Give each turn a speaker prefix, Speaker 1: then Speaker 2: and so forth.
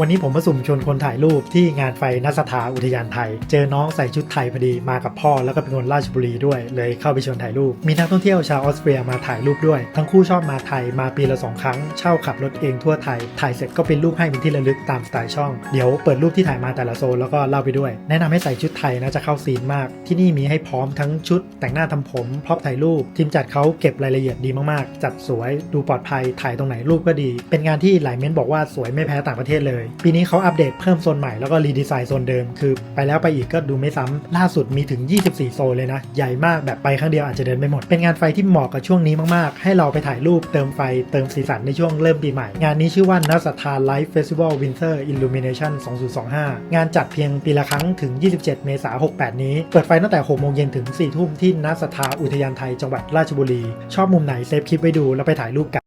Speaker 1: วันนี้ผมมาสุ่มชวนคนถ่ายรูปที่งานไฟนัสถาอุทยานไทย เจอน้องใส่ชุดไทยพอดีมากับพ่อแล้วก็เป็นคนราชบุรีด้วย เลยเข้าไปชวนถ่ายรูป มีนักท่องเที่ยวชาวออสเตรียมาถ่ายรูปด้วย ทั้งคู่ชอบมาไทยมาปีละสองครั้ง เช่าขับรถเองทั่วไทย ถ่ายเสร็จก็เป็นรูปให้เป็นที่ระลึกตามสไตล์ช่อง เดี๋ยวเปิดรูปที่ถ่ายมาแต่ละโซนแล้วก็เล่าไปด้วย แนะนำให้ใส่ชุดไทยนะจะเข้าซีนมาก ที่นี่มีให้พร้อมทั้งชุด แต่งหน้าทำผมพร็อพถ่ายรูป ทีมจัดเขาเก็บรายละเอียดดีมากๆ จัดสวย ดูปลอดภัยถ่ายตรงไหนรูปก็ดี เป็นงานที่หลายเม้นบอกว่าสวยไม่แพ้ต่างประเทศเลยปีนี้เขาอัปเดตเพิ่มโซนใหม่แล้วก็รีดีไซน์โซนเดิม คือไปแล้วไปอีกก็ดูไม่ซ้ำล่าสุดมีถึง 24 โซนเลยนะ ใหญ่มากแบบไปครั้งเดียวอาจจะเดินไม่หมด เป็นงานไฟที่เหมาะกับช่วงนี้มากๆ ให้เราไปถ่ายรูปเติมไฟเติมสีสันในช่วงเริ่มปีใหม่ งานนี้ชื่อว่านัสทาไลฟ์เฟสติวัลวินเทอร์อิลลูมิเนชัน2025 งานจัดเพียงปีละครั้งถึง 27 เมษายน 68 นี้ เปิดไฟตั้งแต่ 6 โมงเย็นถึง 4 ทุ่มที่นัสทาอุทยานไทยจังหวัดราชบุรี ชอบมุมไหนเซฟคลิปไว้ดูแล้วไปถ่ายรูปกัน